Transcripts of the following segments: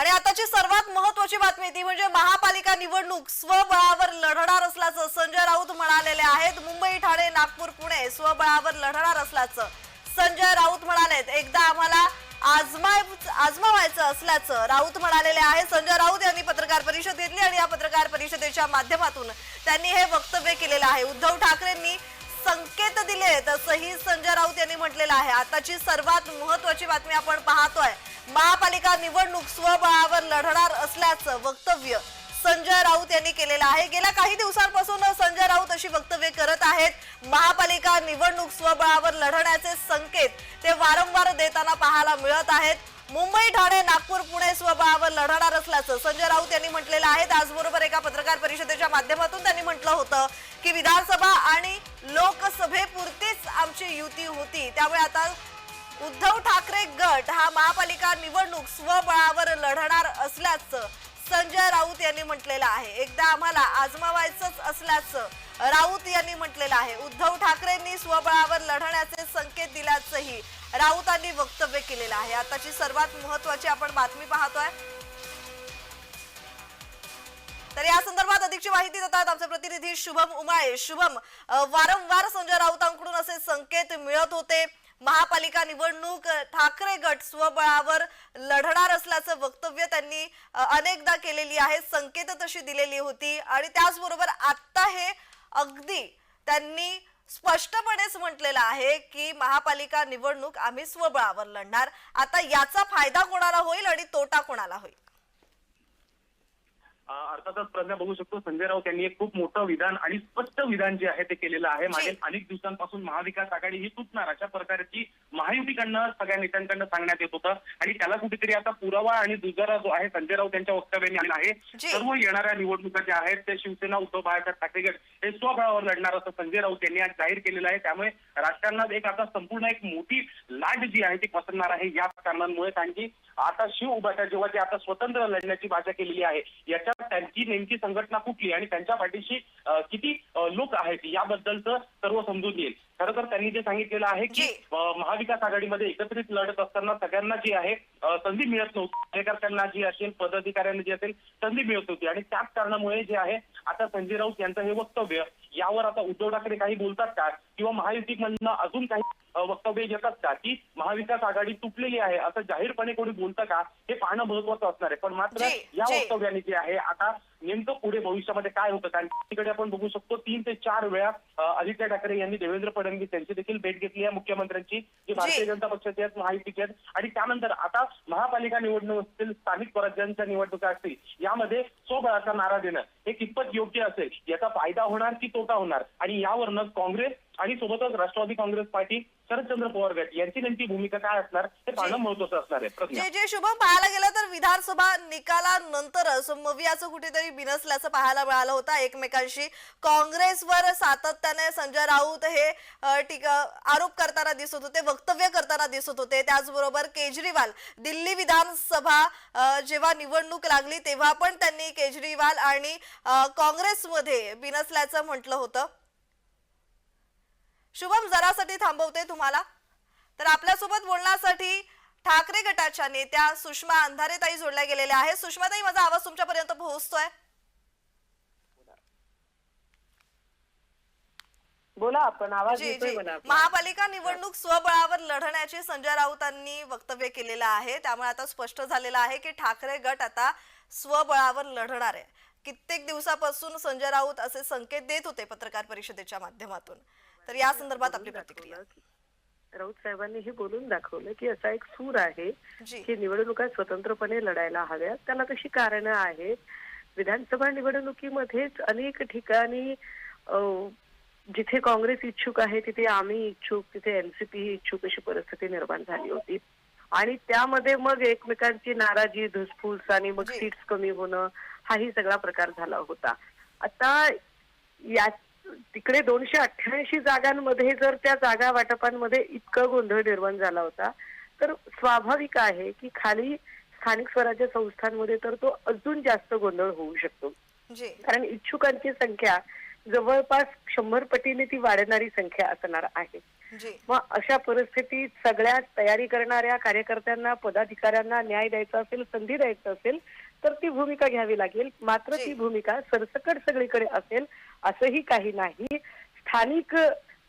आणि आताची सर्वात महत्वाची बातमी ती म्हणजे महापालिका निवडणूक स्वबळावर लढणार असल्याचं संजय राऊत म्हणालेले आहेत. मुंबई ठाणे नागपूर पुणे स्वबळावर लढणार असल्याचं संजय राऊत म्हणालेत. एकदा आम्हाला आजमाय आजमावायचं असल्याचं राऊत म्हणालेले आहे. संजय राऊत यांनी पत्रकार परिषद घेतली आणि या पत्रकार परिषदेच्या माध्यमातून त्यांनी हे वक्तव्य केलेलं आहे. उद्धव ठाकरेंनी संकेत दिले तसंही संजय राऊत यांनी म्हटलेलं आहे. आताची सर्वात महत्वाची बातमी आपण पाहतोय. महापालिका निवडणूक स्वबळावर लढणार असल्याचं वक्तव्य संजय राऊत यांनी केलेलं आहे. गेल्या काही दिवसांपासून संजय राऊत अशी वक्तव्य करत आहेत. महापालिका निवडणूक स्वबळावर लढण्याचे संकेत ते वारंवार देताना पाहायला मिळत आहेत. मुंबई ठाणे नागपूर पुणे स्वबळावर लढणार असल्याचं संजय राऊत यांनी म्हटलेलं आहे. त्याचबरोबर एका पत्रकार परिषदेच्या माध्यमातून त्यांनी म्हटलं होतं की विधानसभा आणि लोकसभेपुरतीच आमची युती होती. त्यामुळे आता उद्धव ठाकरे गट हा महापालिका निवडणूक स्वबळावर लढणार असल्याचं संजय राऊत यांनी म्हटलेलं आहे. एकदा आम्हाला आजमावायचंच असल्याचं राऊत यांनी म्हटलेलं आहे. उद्धव ठाकरेंनी स्वबळावर लढण्याचे संकेत दिल्याचंही राऊतांनी वक्तव्य केलेलं आहे. आताची सर्वात महत्वाची आपण बातमी पाहतोय. तर या संदर्भात अधिकची माहिती देतात आमचे प्रतिनिधी शुभम उमाळे. शुभम वारंवार संजय राऊतांकडून असे संकेत मिळत होते. महापालिका निवडणूक ठाकरे गट स्वबळावर लढणार असल्याचं वक्तव्य त्यांनी अनेकदा केलेली आहे संकेत तशी दिलेली होती. आणि त्याचबरोबर आत्ता हे अगदी त्यांनी स्पष्टपणेच म्हटलेलं आहे की महापालिका निवडणूक आम्ही स्वबळावर लढणार. आता याचा फायदा कोणाला होईल आणि तोटा कोणाला होईल? अर्थातच प्रज्ञा बघू शकतो संजय राऊत यांनी एक खूप मोठं विधान आणि स्पष्ट विधान जे आहे ते केलेलं आहे. मागील अनेक दिवसांपासून महाविकास आघाडी ही तुटणार अशा प्रकारची महायुतीकडनं सगळ्या नेत्यांकडनं सांगण्यात येत होतं. आणि त्याला कुठेतरी आता पुरावा आणि दुजारा जो आहे संजय राऊत यांच्या वक्तव्याने आलेला आहे. सर्व येणाऱ्या निवडणुका ज्या आहेत ते शिवसेना उद्धव बाळासाहेब ठाकरे गट हे स्वबळावर लढणार असं संजय राऊत यांनी आज जाहीर केलेलं आहे. त्यामुळे राजकारणात एक आता संपूर्ण एक मोठी लाट जी आहे ती पसरणार आहे या कारणांमुळे कारण की आता शिव उभाटा जेव्हा ते आता स्वतंत्र लढण्याची भाषा केलेली आहे याच्यात त्यांची नेमकी संघटना कुठली आणि त्यांच्या पाठीशी किती लोक आहेत याबद्दलचं सर्व समजून येईल. खरं तर त्यांनी जे सांगितलेलं आहे की महाविकास आघाडीमध्ये एकत्रित लढत असताना सगळ्यांना जी आहे संधी मिळत नव्हती. कार्यकर्त्यांना जी असेल पदाधिकाऱ्यांना जी असेल संधी मिळत होती. आणि त्याच कारणामुळे जे आहे आता संजय राऊत यांचं हे वक्तव्य यावर आता उद्धव ठाकरे काही बोलतात का? किंवा महायुतीमधनं अजून काही वक्तव्य येतात का? की महाविकास आघाडी तुटलेली आहे असं जाहीरपणे कोणी बोलतं का? हे पाहणं महत्वाचं असणार आहे. पण मात्र या. वक्तव्याने जे आहे आता नेमकं पुढे भविष्यामध्ये काय होतं? कारण तिकडे आपण बघू शकतो तीन ते चार वेळा आदित्य ठाकरे यांनी देवेंद्र फडणवीस यांची देखील भेट घेतली आहे मुख्यमंत्र्यांची जी भारतीय जनता पक्षाचे आहेत महायुतीचे आहेत. आणि त्यानंतर आता महापालिका निवडणूक असतील स्थानिक स्वराज्यांच्या निवडणुका असतील यामध्ये स्वबळाचा नारा देणं हे कितपत योग्य असेल याचा फायदा होणार की तोटा होणार? आणि यावरनं काँग्रेस आणि सोबतच राष्ट्रवादी काँग्रेस पार्टी शरदचंद्र पवार गट यांची नेमकी भूमिका काय असणार हे पाहणं महत्वाचं असणार आहे. जे जे शुभम पाहायला गेलं तर विधानसभा निकालानंतरच मवियाचं कुठेतरी बिनसल्याचं पाहायला मिळालं होतं एकमेकांशी. काँग्रेसवर सातत्याने संजय राऊत हे टीका आरोप करताना दिसत होते वक्तव्य करताना दिसत होते. त्याचबरोबर केजरीवाल दिल्ली विधानसभा जेव्हा निवडणूक लागली तेव्हा पण त्यांनी केजरीवाल आणि काँग्रेसमध्ये बिनसल्याचं म्हटलं होतं. शुभम जरासाठी थांबवते तुम्हाला. तर आपल्यासोबत बोलण्यासाठी ठाकरे गटाच्या नेत्या सुषमा अंधारेताई जोडल्या गेलेल्या आहेत. सुषमाताई माझा आवाज तुमच्यापर्यंत पोहोचतोय? बोला आपण आवाज महापालिका निवडणूक स्वबळावर लढण्याचे संजय राऊतांनी वक्तव्य केलेलं आहे. त्यामुळे आता स्पष्ट झालेलं आहे की ठाकरे गट आता स्वबळावर लढणार आहे. कित्येक दिवसापासून संजय राऊत असे संकेत देत होते पत्रकार परिषदेच्या माध्यमातून. तर या संदर्भात आपली प्रतिक्रिया. राऊत साहेबांनी हे बोलून दाखवलं की असा एक सूर आहे की निवडणुका स्वतंत्रपणे लढायला हव्यात. त्याला तशी कारणं आहेत. विधानसभा निवडणुकीमध्येच अनेक ठिकाणी जिथे काँग्रेस इच्छुक आहे तिथे आम्ही इच्छुक तिथे एनसीपी इच्छुक अशी परिस्थिती निर्माण झाली होती. आणि त्यामध्ये मग एकमेकांची नाराजी धुसफूस आणि मग. सीट्स कमी होणं हाही सगळा प्रकार झाला होता. आता या तिकडे दोनशे अठ्ठ्याऐंशी जागांमध्ये जर त्या जागा वाटपांमध्ये इतका गोंधळ निर्माण झाला होता तर स्वाभाविक आहे की खाली स्थानिक स्वराज्य संस्थांमध्ये तर तो अजून जास्त गोंधळ होऊ शकतो. कारण इच्छुकांची संख्या जवळपास शंभर पटीने ती वाढणारी संख्या असणार आहे. मग अशा परिस्थितीत सगळ्या तयारी करणाऱ्या कार्यकर्त्यांना पदाधिकाऱ्यांना न्याय द्यायचा असेल संधी द्यायचं असेल तर ती भूमिका घ्यावी लागेल मात्र. ती भूमिका सरसकट सगळीकडे असेल असंही काही नाही स्थानिक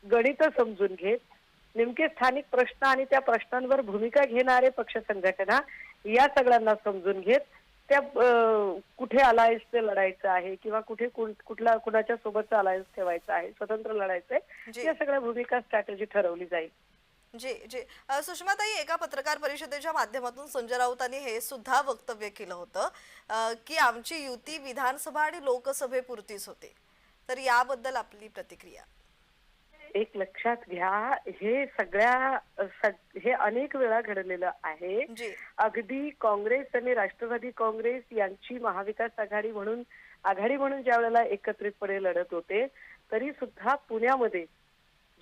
गणित समजून घेत नेमके स्थानिक प्रश्न आणि त्या प्रश्नांवर भूमिका घेणारे पक्ष संघटना या सगळ्यांना समजून घेत त्या कुठे अलायन्स लढायचं आहे किंवा कुठे कुठला कुणाच्या सोबतचा अलायन्स ठेवायचा आहे स्वतंत्र लढायचंय जी. या सगळ्या भूमिका स्ट्रॅटेजी ठरवली जाईल जी जी. सुषमाताई एका पत्रकार परिषदेच्या माध्यमातून संजय राऊतांनी हे सुद्धा वक्तव्य केलं होतं की आमची युती विधानसभा आणि लोकसभेपुरतीच होते. तर याबद्दल आपली प्रतिक्रिया. एक लक्षात घ्या हे सगळ्या सग- हे अनेक वेळा घडलेलं आहे. जी. अगदी काँग्रेस आणि राष्ट्रवादी काँग्रेस यांची महाविकास आघाडी म्हणून आघाडी म्हणून ज्या वेळेला एकत्रितपणे लढत होते तरी सुद्धा पुण्यामध्ये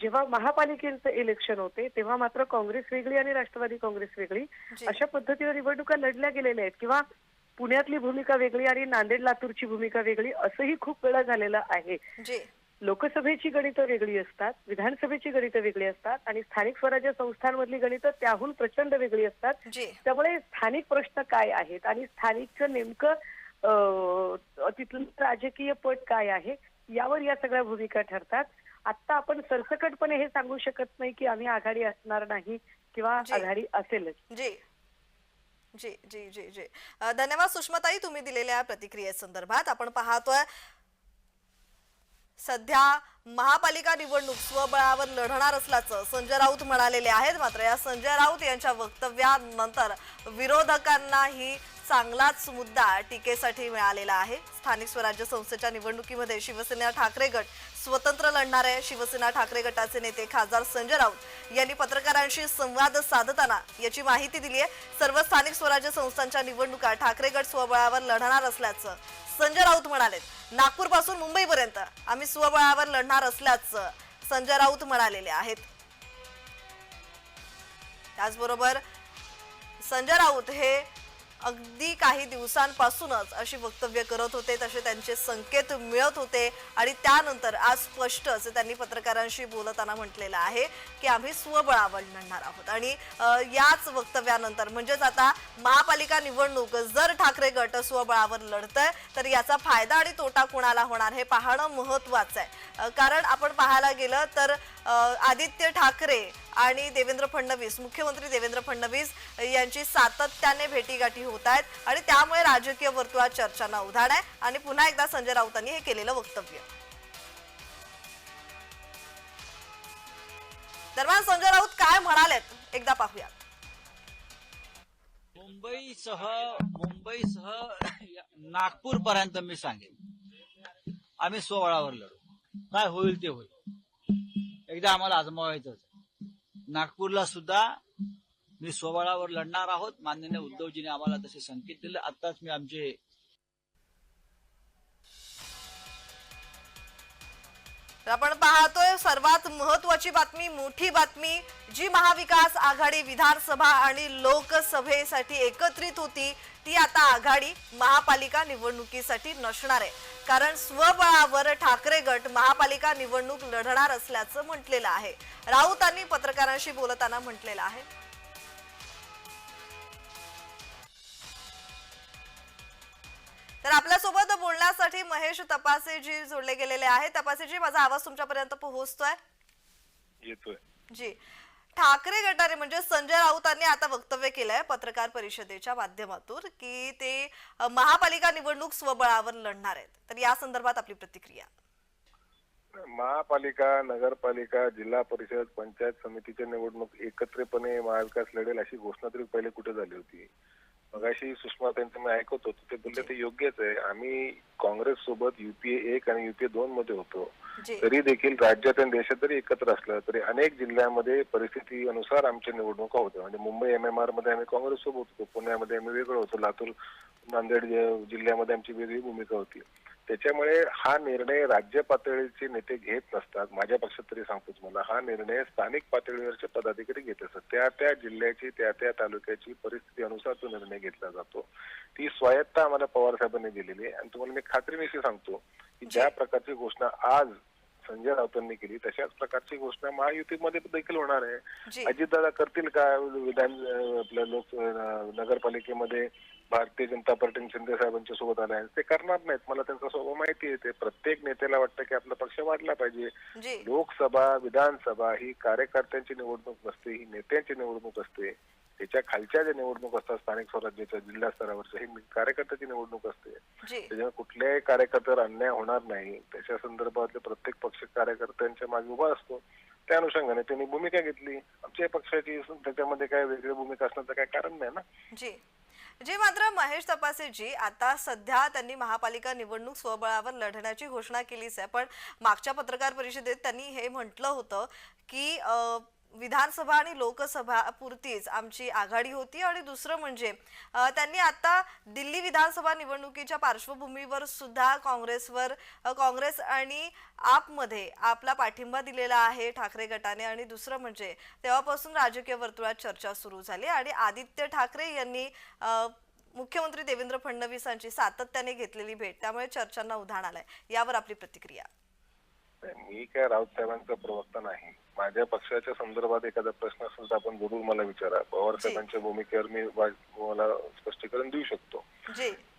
जेव्हा महापालिकेचं इलेक्शन होते तेव्हा मात्र काँग्रेस वेगळी आणि राष्ट्रवादी काँग्रेस वेगळी. अशा पद्धतीने निवडणुका लढल्या गेलेल्या आहेत. किंवा पुण्यातली भूमिका वेगळी आणि नांदेड लातूरची भूमिका वेगळी असंही खूप वेळा झालेलं आहे. लोकसभेची गणितं वेगळी असतात विधानसभेची गणितं वेगळी असतात आणि स्थानिक स्वराज्य संस्थांमधली गणितं त्याहून प्रचंड वेगळी असतात. त्यामुळे स्थानिक प्रश्न काय आहेत आणि स्थानिकचं नेमकं तिथलं राजकीय पट काय आहे यावर या सगळ्या भूमिका ठरतात. आता आपण सरसकटपणे हे सांगू शकत नाही की आम्ही आघाडी असणार नाही किंवा. आघाडी असेलच. जी. जी जी जी जी. धन्यवाद सुषमाताई तुम्ही दिलेल्या प्रतिक्रियेसंदर्भात आपण पाहतोय सध्या महापालिका निवडणूक स्वबळावर लढणार असल्याचं संजय राऊत म्हणालेले आहेत. मात्र या संजय राऊत यांच्या वक्तव्यानंतर विरोधकांनाही चांगलाच मुद्दा टीकेसाठी मिळालेला आहे. स्थानिक स्वराज्य संस्थेच्या निवडणुकीमध्ये शिवसेना ठाकरे गट स्वतंत्र लढणारे शिवसेना ठाकरे गटाचे नेते खासदार संजय राऊत यांनी पत्रकारांशी संवाद साधताना याची माहिती दिली आहे सर्व स्थानिक स्वराज्य संस्थांच्या निवडणुका ठाकरे गट स्वबळावर लढणार असल्याचं संजय राऊत म्हणाले नागपूरपासून मुंबईपर्यंत आम्ही स्वबळावर लढणार असल्याचं संजय राऊत म्हणालेले आहेत. त्याचबरोबर संजय राऊत हे अगदी काही दिवसांपासूनच अशी वक्तव्य करत होते तसे त्यांचे संकेत मिळत होते आणि त्यानंतर आज स्पष्टच त्यांनी पत्रकारांशी बोलताना म्हटलेलं आहे की आम्ही स्वबळावर लढणार आहोत. आणि याच वक्तव्यानंतर म्हणजेच आता महापालिका निवडणूक जर ठाकरे गट स्वबळावर लढतंय तर याचा फायदा आणि तोटा कुणाला होणार हे पाहणं महत्वाचं आहे. कारण आपण पाहायला गेलं तर आदित्य ठाकरे आणि देवेंद्र फडणवीस मुख्यमंत्री देवेंद्र फडणवीस यांची सातत्याने भेटीगाठी होत आहेत आणि त्यामुळे राजकीय वर्तुळात चर्चांना उधाण आहे. आणि पुन्हा एकदा संजय राऊतांनी हे केलेलं वक्तव्य. दरम्यान संजय राऊत काय म्हणालेत? एकदा पाहूया मुंबईसह मुंबईसह नागपूरपर्यंत मी सांगेन. आम्ही सोहळावर लढू. काय होईल ते होईल. एकदा आम्हाला आजमावायचंच नागपूरला सुद्धा मी स्वबळावर लढणार आहोत. माननीय उद्धवजीने आम्हाला तसे संकेत दिले. आताच मी आमचे तर आपण पाहतोय सर्वात महत्वाची बातमी मोठी बातमी जी महाविकास आघाडी विधानसभा आणि लोकसभेसाठी एकत्रित होती ती आता आघाडी महापालिका निवडणुकीसाठी नसणार आहे. कारण स्वबळावर ठाकरे गट महापालिका निवडणूक लढणार असल्याचं म्हटलेलं आहे. राऊतांनी पत्रकारांशी बोलताना म्हटलेलं आहे. तर आपल्यासोबत बोलण्यासाठी महेश तपासेजी जोडले गेलेले आहेत. तपासेजी माझा आवाज तुमच्यापर्यंत पोहोचतोय? येतोय. जी. ठाकरे गटारे म्हणजे संजय राऊतांनी आता वक्तव्य केलंय पत्रकार परिषदेच्या माध्यमातून की ते महापालिका निवडणूक स्वबळावर लढणार आहेत. तर या संदर्भात आपली प्रतिक्रिया. महापालिका नगरपालिका जिल्हा परिषद पंचायत समितीच्या निवडणूक एकत्रितपणे महाविकास लढेल अशी घोषणा तरी पहिले कुठे झाली होती? मगाशी सुषमा त्यांचं मी ऐकत होतो ते बोलले ते योग्यच आहे. आम्ही काँग्रेस सोबत युपीए एक आणि युपीए दोन मध्ये होतो. तरी देखील राज्यात आणि देशात जरी एकत्र असलं तरी अनेक जिल्ह्यामध्ये परिस्थिती अनुसार आमच्या निवडणुका होत्या. म्हणजे मुंबई एम एम आरमध्ये आम्ही काँग्रेस सोबत होतो पुण्यामध्ये आम्ही वेगळं होतो. लातूर नांदेड जिल्ह्यामध्ये आमची वेगळी भूमिका होती. त्याच्यामुळे हा निर्णय राज्य पातळीचे नेते घेत नसतात. माझ्या पक्षात तरी सांगतो तुम्हाला हा निर्णय स्थानिक पातळीवरचे पदाधिकारी घेत असतात. त्या त्या जिल्ह्याची त्या त्या तालुक्याची परिस्थिती अनुसार तो निर्णय घेतला जातो. ती स्वायत्ता आम्हाला पवार साहेबांनी दिलेली आहे. आणि तुम्हाला मी खात्रीनिशी सांगतो की ज्या प्रकारची घोषणा आज संजय राऊतांनी केली तशाच प्रकारची घोषणा महायुतीमध्ये देखील होणार आहे. अजितदादा करतील का विधान आपल्या लोक नगरपालिकेमध्ये भारतीय जनता पार्टी शिंदे साहेबांच्या सोबत आलाय ते करणार नाहीत. मला त्यांचा स्वभाव माहिती आहे. ते प्रत्येक नेत्याला वाटतं की आपला पक्ष वाढला पाहिजे. लोकसभा विधानसभा ही कार्यकर्त्यांची निवडणूक नसते ही नेत्यांची निवडणूक असते त्याच्या खालच्या ज्या निवडणूक असतात स्थानिक स्वराज्याच्या जिल्हा स्तरावरच्या ही कार्यकर्त्याची निवडणूक असते. त्याच्यामुळे कुठल्याही कार्यकर्त्यावर अन्याय होणार नाही. त्याच्या संदर्भातले प्रत्येक पक्ष कार्यकर्त्यांच्या मागे उभा असतो. त्या अनुषंगाने त्यांनी भूमिका घेतली. आमच्या पक्षाची त्याच्यामध्ये काय वेगळी भूमिका असण्याचं काय कारण नाही ना? जी. जी मात्र महेश तपासेजी आता सध्या त्यांनी महापालिका निवडणूक स्वबळावर लढण्याची घोषणा केलीच आहे. पण मागच्या पत्रकार परिषदेत त्यांनी हे म्हटलं होतं की विधानसभा आणि लोकसभा पुरतीच आमची आघाडी होती आणि दुसरं म्हणजे त्यांनी आता दिल्ली विधानसभा निवडणुकीच्या पार्श्वभूमीवर सुद्धा काँग्रेसवर काँग्रेस आणि आपमध्ये आपला पाठिंबा दिलेला आहे ठाकरे गटाने. आणि दुसरं म्हणजे तेव्हापासून राजकीय वर्तुळात चर्चा सुरू झाली आणि आदित्य ठाकरे यांनी मुख्यमंत्री देवेंद्र फडणवीसांची सातत्याने घेतलेली भेट. त्यामुळे चर्चांना उधाण आलंय. यावर आपली प्रतिक्रिया. मी काय राऊत साहेबांचा प्रवक्ता नाही. माझ्या पक्षाच्या संदर्भात एखादा प्रश्न असेल तर आपण जरूर मला विचारा. पवार साहेबांच्या भूमिकेवर मी मला स्पष्टीकरण देऊ शकतो.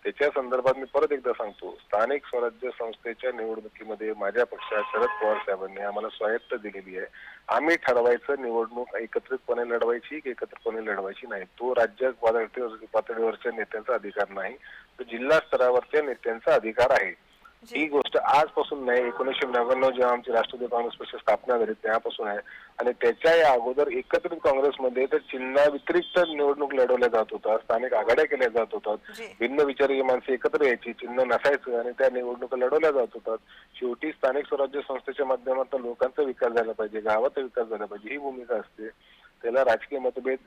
त्याच्या संदर्भात मी परत एकदा सांगतो स्थानिक स्वराज्य संस्थेच्या निवडणुकीमध्ये माझ्या पक्षात शरद पवार साहेबांनी आम्हाला स्वायत्त दिलेली आहे. आम्ही ठरवायचं निवडणूक एकत्रितपणे लढवायची की एकत्रितपणे लढवायची नाही? तो राज्य पातळीवर पातळीवरच्या नेत्यांचा अधिकार नाही. तो जिल्हा स्तरावरच्या नेत्यांचा अधिकार आहे. ही गोष्ट आजपासून नाही. एकोणीसशे नव्याण्णव जेव्हा आमची राष्ट्रवादी काँग्रेस पक्ष स्थापना झाली तेव्हापासून आहे. आणि त्याच्या या अगोदर एकत्रित काँग्रेसमध्ये तर चिन्हा व्यतिरिक्त निवडणूक लढवल्या जात होतात स्थानिक आघाड्या केल्या जात होतात भिन्न विचारी माणसं एकत्र यायची चिन्ह नसायचं आणि त्या निवडणुका लढवल्या जात होतात शेवटी स्थानिक स्वराज्य संस्थेच्या माध्यमातून लोकांचा विकास झाला पाहिजे गावाचा विकास झाला पाहिजे ही भूमिका असते. त्याला राजकीय मतभेद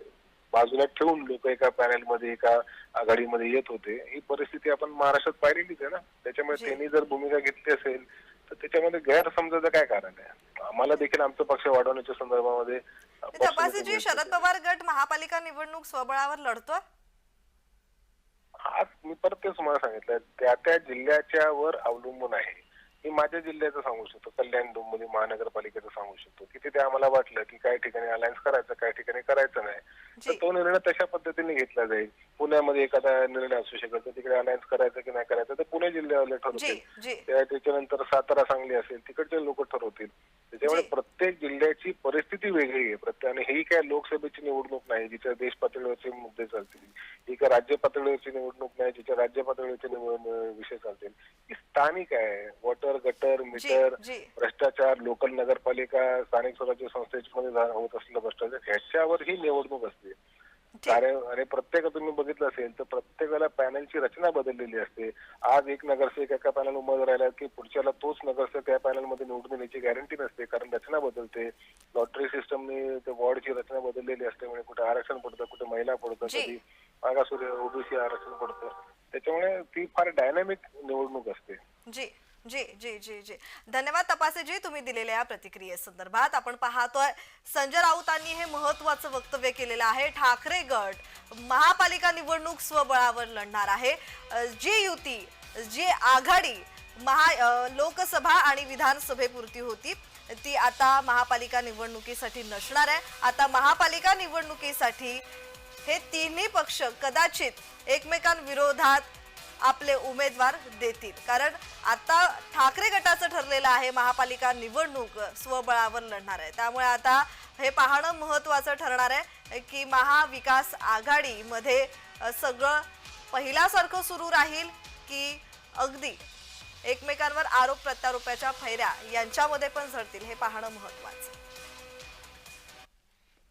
बाजूला ठेवून लोक एका पॅनलमध्ये एका आघाडीमध्ये येत होते. ही परिस्थिती आपण महाराष्ट्रात पाहिलेलीच आहे ना. त्याच्यामुळे. त्यांनी जर भूमिका घेतली असेल तर त्याच्यामध्ये गैरसमजाचं काय कारण आहे? आम्हाला देखील आमचा पक्ष वाढवण्याच्या संदर्भामध्ये तपासीजी शरद पवार गट महापालिका निवडणूक स्वबळावर लढतोय? आज मी परत तेच तुम्हाला सांगितलं त्या त्या जिल्ह्याच्या वर अवलंबून आहे. मी माझ्या जिल्ह्याचं सांगू शकतो. कल्याण डोंबिवली महानगरपालिकेचं सांगू शकतो. की तिथे आम्हाला वाटलं की काही ठिकाणी अलायन्स करायचं काही ठिकाणी करायचं नाही. तर तो निर्णय तशा पद्धतीने घेतला जाईल. पुण्यामध्ये एखादा निर्णय असू शकेल तर तिकडे अलायन्स करायचं की नाही करायचं तर पुणे जिल्ह्यावाले ठरवतील. त्याच्यानंतर सातारा सांगली असेल तिकडचे लोक ठरवतील. त्याच्यामुळे. प्रत्येक जिल्ह्याची परिस्थिती वेगळी आहे. प्रत्येक आणि ही काय लोकसभेची निवडणूक नाही जिच्या देश पातळीवरचे मुद्दे चालतील. ही काय राज्य पातळीवरची निवडणूक नाही जिच्या राज्य पातळीवरचे विषय चालतील. ही स्थानिक आहे. वॉटर गटर मीटर भ्रष्टाचार लोकल नगरपालिका स्थानिक स्वराज्य संस्थेमध्ये होत असलेलं भ्रष्टाचार ह्याच्यावर ही निवडणूक असते. ठीक. कारण आणि प्रत्येक तुम्ही बघितलं असेल तर प्रत्येकाला पॅनलची रचना बदललेली असते. आज एक नगरसेवक एका पॅनल उभं राहिला की पुढच्याला तोच नगरसेवक त्या पॅनलमध्ये निवडून येण्याची गॅरंटी नसते कारण रचना बदलते. लॉटरी सिस्टमने वॉर्डची रचना बदललेली असते म्हणजे कुठे आरक्षण पडतं कुठे महिला पडतं. कधी मागासवर्गीय ओबीसी आरक्षण पडतं. त्याच्यामुळे ती फार डायनामिक निवडणूक असते. जी जी जी जी. जी धन्यवाद तपासेजी तुम्ही दिलेल्या या प्रतिक्रियेसंदर्भात आपण पाहतोय संजय राऊतांनी हे महत्वाचं वक्तव्य केलेलं आहे. ठाकरे गट महापालिका निवडणूक स्वबळावर लढणार आहे. जी युती जी आघाडी महा लोकसभा आणि विधानसभेपुरती होती ती आता महापालिका निवडणुकीसाठी नसणार आहे. आता महापालिका निवडणुकीसाठी हे तिन्ही पक्ष कदाचित एकमेकांविरोधात आपले उमेदवार देतील. कारण आता ठाकरे गटाचं ठरलेलं आहे महापालिका निवडणूक स्वबळावर लढणार आहे. त्यामुळे आता हे पाहणं महत्वाचं ठरणार आहे की महाविकास आघाडीमध्ये सगळं पहिल्यासारखं सुरू राहील की अगदी एकमेकांवर आरोप प्रत्यारोपाच्या फैऱ्या यांच्यामध्ये पण झडतील हे पाहणं महत्वाचं